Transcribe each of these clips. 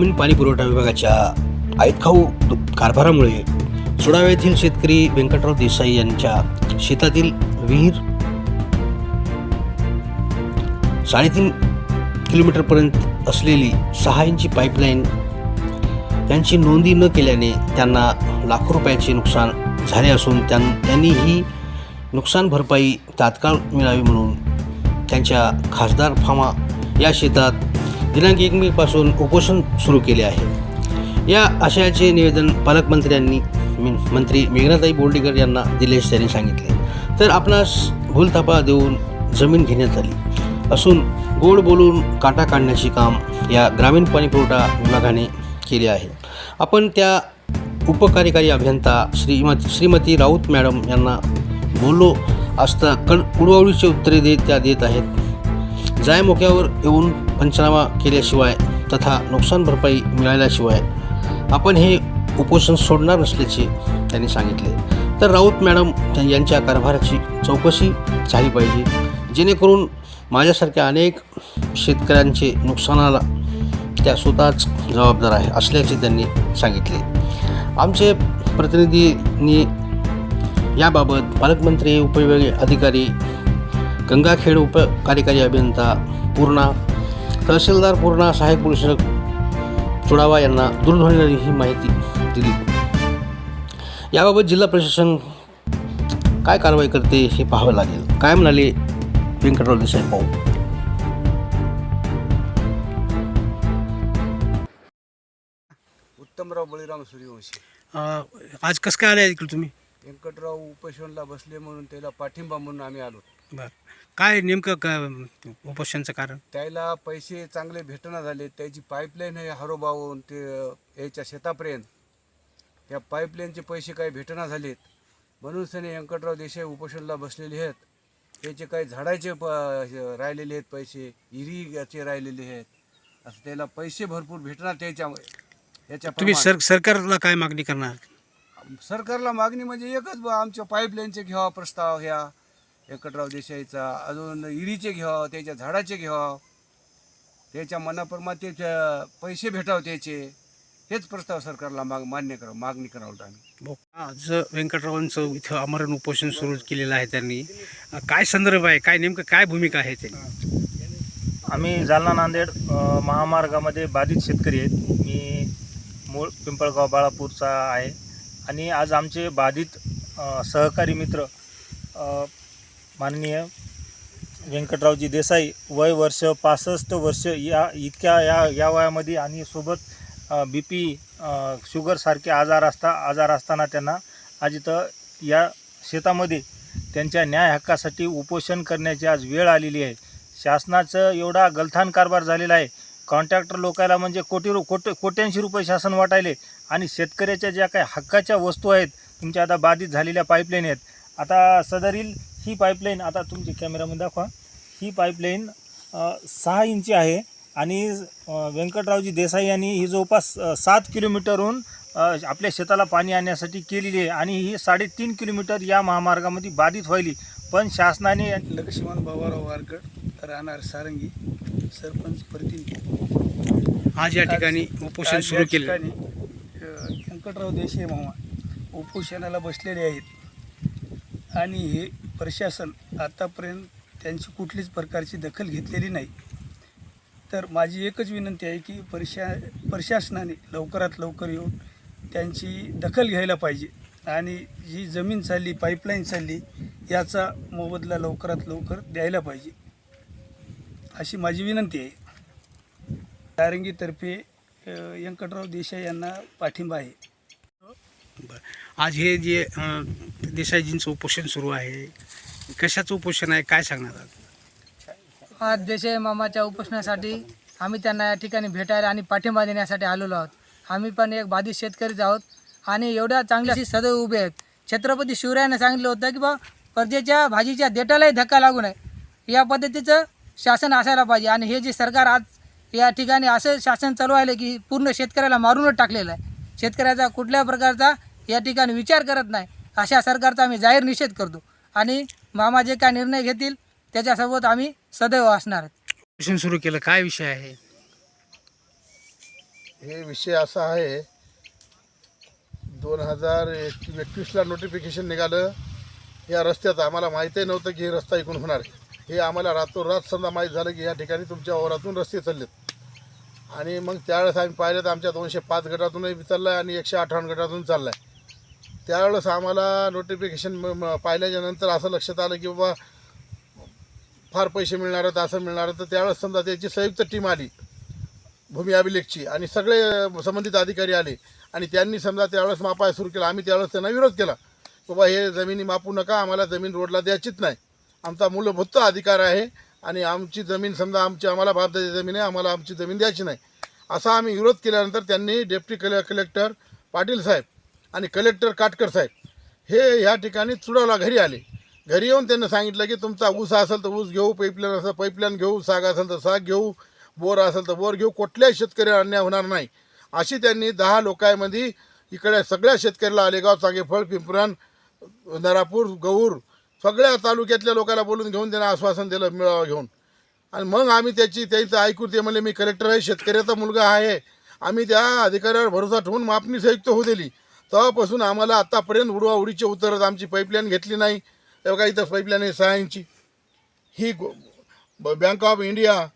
ग्रामीण पाणी पुरवठा विभागाच्या आयतखाऊ कारभारामुळे सुडाव्या येथील शेतकरी व्यंकटराव देसाई यांच्या शेतातील विहीर साडेतीन किलोमीटरपर्यंत असलेली सहा इंची पाईपलाईन यांची नोंदी न केल्याने त्यांना लाखो रुपयाचे नुकसान झाले असून त्यां त्यांनी ही नुकसान भरपाई तात्काळ मिळावी म्हणून त्यांच्या खासदार फामा या शेतात दिनांक एक मेपासून उपोषण सुरू केले आहे. या आशयाचे निवेदन पालकमंत्र्यांनी मंत्री मेघनाताई बोर्डीकर यांना दिलेश त्यांनी सांगितले. तर आपणास भूलथापा देऊन जमीन घेण्यात आली. असून गोड बोलून काटा काढण्याचे काम या ग्रामीण पाणीपुरवठा विभागाने केले आहे. आपण त्या उपकार्यकारी अभियंता श्रीमती श्रीमती राऊत मॅडम यांना बोललो. असता कड उडवाउडीची उत्तरे देत त्या देत आहेत. जाय मोक्यावर येऊन पंचनामा केल्याशिवाय तथा नुकसान भरपाई मिळाल्याशिवाय आपण हे उपोषण सोडणार नसल्याचे त्यांनी सांगितले. तर राऊत मॅडम यांच्या कारभाराची चौकशी झाली पाहिजे. जेणेकरून माझ्यासारख्या अनेक शेतकऱ्यांचे नुकसानाला त्या स्वतःच जबाबदार आहे असल्याचे त्यांनी सांगितले. आमचे प्रतिनिधींनी याबाबत पालकमंत्री उपविभागीय अधिकारी गंगाखेड उप कार्यकारी अभियंता पूर्णा तहसीलदार पूर्णा सहाय्यक पोलीस चुडावा यांना दूरध्वनीने ही माहिती दिली. याबाबत जिल्हा प्रशासन काय कारवाई करते हे पाहावं लागेल. काय म्हणाले व्यंकटराव देसाई पाहू. उत्तमराव बळीराम सूर्यवंशी. आज कसं काय आले इकडे तुम्ही? व्यंकटराव उपोषणला बसले म्हणून त्याला पाठिंबा म्हणून आम्ही आलो. बरं. काय नेमकं का उपोषणचं कारण? त्याला पैसे चांगले भेटना झाले त्याची पाईपलाईन हे हरोबावून ते याच्या शेतापर्यंत. त्या पाईपलाईनचे पैसे काही भेटना झालेत. म्हणून त्याने व्यंकटराव देसाई उपोषणला बसलेले आहेत. त्याचे काही झाडाचे प हे राहिलेले आहेत पैसे इरीचे राहिलेले आहेत. असं त्याला पैसे भरपूर भेटणार त्याच्यामुळे. याच्या तुम्ही. सर सरकारला काय मागणी करणार? सरकारला मागणी म्हणजे एकच बा आमच्या पाईपलाईनचे घ्यावा प्रस्ताव घ्या व्यंकटराव देसाईचा. अजून इरीचे घ्यावं त्याच्या झाडाचे घ्यावं त्याच्या मनाप्रमाणे पैसे भेटावं त्याचे. हेच प्रस्ताव सरकारला माग मान्य करा मागणी करावं आम्ही आज व्यंकटरावांचं इथं आमरण उपोषण सुरू केलेलं आहे त्यांनी. काय संदर्भ आहे? काय नेमकं काय भूमिका आहे त्यांनी? आम्ही जालना नांदेड महामार्गामध्ये बाधित शेतकरी आहेत. मी मूळ पिंपळगाव बाळापूरचा आहे. आणि आज आमचे बाधित सहकारी मित्र माननीय व्यंकटरावजी देसाई वय वर्ष पासष्ट वर्ष या इतक्या या या वयामध्ये आणि सोबत बी पी शुगरसारखे आजार असता आजार असताना त्यांना आज इथं या शेतामध्ये त्यांच्या न्याय हक्कासाठी उपोषण करण्याची आज वेळ आलेली आहे. शासनाचं एवढा गलथान कारभार झालेला आहे. कॉन्ट्रॅक्टर लोकायला म्हणजे कोटी रु कोट कोट्यांशी रुपये शासन वाटायले आणि शेतकऱ्याच्या ज्या काही हक्काच्या वस्तू आहेत तुमच्या आता बाधित झालेल्या पाईपलाईन आहेत. आता सदरील ही पाईपलाईन आता तुमच्या कॅमेरामध्ये दाखवा. ही पाईपलाईन सहा इंची आहे आणि व्यंकटरावजी देसाई यांनी ही जवळपास सात किलोमीटरहून आपल्या शेताला पाणी आणण्यासाठी केलेली आहे आणि ही साडेतीन किलोमीटर या महामार्गामध्ये बाधित व्हायली. पण शासनाने लक्ष्मण बाबाराव वारकड राहणार सारंगी सरपंच प्रतिनिधी आज या ठिकाणी उपोषण सुरू केलं. व्यंकटराव देशे मामा उपोषणाला बसलेले आहेत. आणि हे प्रशासन आतापर्यंत त्यांची कुठलीच प्रकारची दखल घेतलेली नाही. तर माझी एकच विनंती आहे की प्रशा प्रशासनाने लवकरात लवकर येऊन त्यांची दखल घ्यायला पाहिजे आणि जी जमीन चालली पाईपलाईन चालली याचा मोबदला लवकरात लवकर द्यायला पाहिजे. अशी माझी विनंती आहे. तारंगीतर्फे व्यंकटराव देसाई यांना पाठिंबा आहे. बरं. आज हे जे देसाईजींचं उपोषण सुरू आहे कशाचं उपोषण आहे काय सांगणार आहात? आज देसाई मामाच्या उपोषणासाठी आम्ही त्यांना या ठिकाणी भेटायला आणि पाठिंबा देण्यासाठी आलेलो आहोत आम्ही पण एक बाधित शेतकरीच आहोत आणि एवढ्या चांगल्या अशी सदैव उभे आहेत छत्रपती शिवरायानं सांगितलं होतं की बा परदेच्या भाजीच्या देटालाही धक्का लागू नये या पद्धतीचं शासन असायला पाहिजे आणि हे जे सरकार आज या ठिकाणी असं शासन चालवायलं की पूर्ण शेतकऱ्याला मारूनच टाकलेलं आहे शेतकऱ्याचा कुठल्या प्रकारचा या ठिकाणी विचार करत नाही. अशा सरकारचा आम्ही जाहीर निषेध करतो. आणि मामा जे काय निर्णय घेतील त्याच्यासोबत आम्ही सदैव असणार. सुरू केलं काय विषय आहे? हे विषय असा आहे दोन हजार एक एकवीसला नोटिफिकेशन निघालं. या रस्त्याचं आम्हाला माहीतही नव्हतं की हे रस्ता इकडून होणार आहे. हे आम्हाला रातोरात समजा माहीत झालं की या ठिकाणी तुमच्या वावरातून रस्ते चाललेत. आणि मग त्यावेळेस आम्ही पाहिलं तर आमच्या दोनशे पाच गटातूनही चालला आहे आणि एकशे अठ्ठावन्न गटातून चालला आहे त्यावेळेस आम्हाला नोटिफिकेशन म- म- असं लक्षात आलं की बाबा फार पैसे मिळणार आहेत असं मिळणार तर त्यावेळेस समजा त्याची संयुक्त टीम आली भूमी अभिलेखची आणि सगळे संबंधित अधिकारी आले. आणि त्यांनी समजा त्यावेळेस मापाय सुरू केला. आम्ही त्यावेळेस त्यांना विरोध केला. बाबा हे जमिनी मापू नका आम्हाला जमीन रोडला द्यायचीच नाही. आमचा मूलभूत अधिकार आहे. आणि आमची जमीन समजा आमची आम्हाला बापदाची जमीन आहे आम्हाला आमची जमीन द्यायची नाही. असा आम्ही विरोध केल्यानंतर त्यांनी डेप्टी कले कलेक्टर पाटील साहेब आणि कलेक्टर काटकर साहेब हे ह्या ठिकाणी चुडावला घरी आले. घरी येऊन त्यांना सांगितलं की तुमचा ऊस असेल तर ऊस घेऊ पाईपलाईन असेल पाईपलाईन घेऊ साग असेल तर साग घेऊ बोर असेल तर बोर घेऊ कुठल्याही शेतकऱ्याला अन्याय होणार नाही. अशी त्यांनी दहा लोकांमध्ये इकडे सगळ्या शेतकऱ्याला आलेगाव चांगेफळ पिंपरण नरापूर गौर सगळ्या तालुक्यातल्या लोकांना बोलून घेऊन त्यांना आश्वासन दिलं मिळावं घेऊन. आणि मग आम्ही त्याची त्याचं ऐकून ते म्हणले मी कलेक्टर आहे शेतकऱ्याचा मुलगा आहे. आम्ही त्या अधिकाऱ्यावर भरोसा ठेवून मापणी संयुक्त होऊ दिली. तेव्हापासून आम्हाला आत्तापर्यंत उडवा उडीचे उतरत आमची पाईपलाईन घेतली नाही. तेव्हा काही इथं पाईपलाईन आहे सहा इंची ही ब- बँक ऑफ इंडिया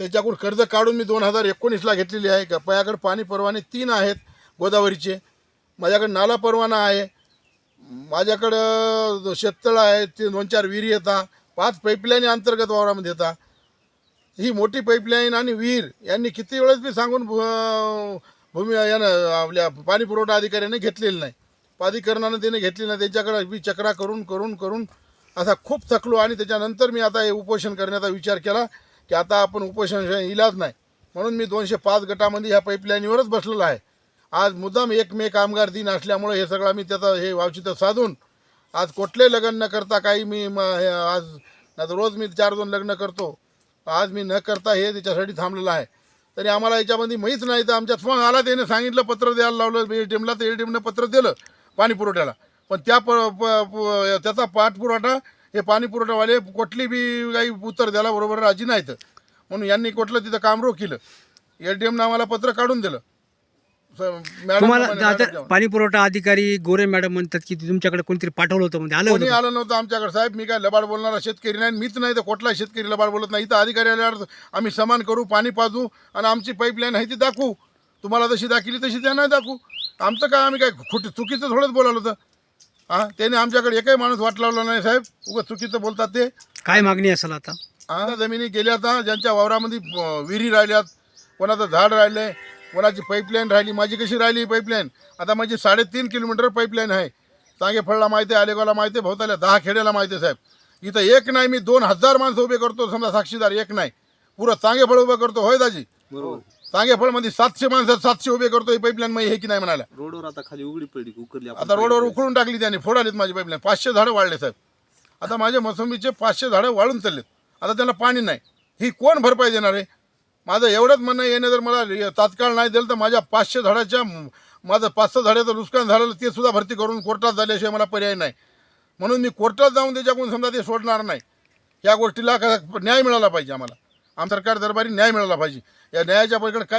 त्याच्याकडून कर्ज काढून मी दोन हजार एकोणीसला घेतलेली आहे. का माझ्याकडे पाणी परवाने तीन आहेत गोदावरीचे. माझ्याकडे नाला परवाना आहे. माझ्याकडं शेततळं आहे ते दोन चार विहिरी येतात पाच पाईपलाईन अंतर्गत वावरामध्ये येतात ही मोठी पाईपलाईन आणि विहीर यांनी किती वेळेस मी सांगून भूमी यानं आपल्या पाणी पुरवठा अधिकाऱ्याने घेतलेलं नाही. प्राधिकरणानं त्याने घेतली नाही. त्यांच्याकडे मी चक्रा करून करून करून असा खूप थकलो आणि त्याच्यानंतर मी आता हे उपोषण करण्याचा विचार केला की आता आपण उपोषण इलाज नाही. म्हणून मी दोनशे पाच गटामध्ये ह्या पाईपलाईनवरच बसलेलो आहे. आज मुद्दाम एक मे कामगार दिन असल्यामुळे हे सगळं मी त्याचा हे वावचितं साधून आज कुठले लग्न न करता काही मी म हे आज नाही रोज मी चार दोन लग्न करतो. आज मी न करता हे त्याच्यासाठी थांबलेलं आहे. तरी आम्हाला याच्यामध्ये माहीत नाही. तर आमच्या फोन आला त्याने सांगितलं पत्र द्यायला लावलं ए टी एमला तर ए टी एमनं पत्र दिलं पाणी पुरवठ्याला. पण त्या प प- त्याचा पाठपुरवठा हे पाणी पुरवठावाले कुठली बी काही उत्तर द्यायला बरोबर राजी नाहीत. म्हणून यांनी कुठलं तिथं काम रोखिलं ए टी एमनं आम्हाला पत्र काढून दिलं. तुम्हाला आता. पाणी. पुरवठा अधिकारी गोरे मॅडम म्हणतात की तुमच्याकडे कोणतरी पाठवलं होतं म्हणजे आलं कोणी होतं? आलं नव्हतं आमच्याकडे साहेब मी काय लबाड बोलणारा शेतकरी नाही मीच नाही तर कुठला शेतकरी लबाड बोलत नाही. इथं अधिकारी आल्यावर आम्ही समान करू पाणी पाजू आणि आमची पाईपलाईन आहे ती दाखवू. तुम्हाला जशी दाखवली तशी त्या नाही दाखवू. आमचं काय आम्ही काय खोट चुकीचं थोडंच बोलावलं होतं. हां त्याने आमच्याकडे एकही माणूस वाट लावला नाही साहेब. उगाच चुकीचं बोलतात ते. काय मागणी असेल आता? हा जमिनी गेल्या आता ज्यांच्या वावरामध्ये अं, विहिरी राहिल्यात कोणाचं झाड राहिलं कोणाची पाईपलाईन राहिली माझी कशी राहिली पाईपलाईन आता माझी साडेतीन किलोमीटर पाईपलाईन आहे. चांगेफळला माहिती आहे आलेगावला माहिती आहे भोवताल्या दहा खेड्याला माहिती आहे साहेब. इथं एक नाही मी दोन हजार माणसं उभे करतो समजा साक्षीदार एक नाही. पुरं चांगेफळ उभं करतो होय दाजी? चांगेफळमध्ये सातशे माणसं सातशे उभे करतो ही पाईपलाईन मग हे की नाही म्हणाल्या. रोडवर आता खाली उघडी पडली उकरली आता रोडवर उकळून टाकली त्याने फोडालीत माझी पाईपलाईन पाचशे झाडं वाढले साहेब. आता माझे मोसंबीचे पाचशे झाडं वाळून चाललेत. आता त्यांना पाणी नाही. ही कोण भरपाई देणार आहे? माझं एवढंच म्हणणं येणं जर मला तात्काळ नाही दिलं तर माझ्या पाचशे झाडाच्या माझं पाच सहा झाडाचं नुकसान झालेलं ते सुद्धा भरती करून कोर्टात झाल्याशिवाय मला पर्याय नाही. म्हणून मी कोर्टात जाऊन त्याच्याकडून समजा ते सोडणार नाही. या गोष्टीला न्याय मिळाला पाहिजे आम्हाला. आम सरकार दरबारी न्याय मिळाला पाहिजे. या न्यायाच्या पलीकडे काय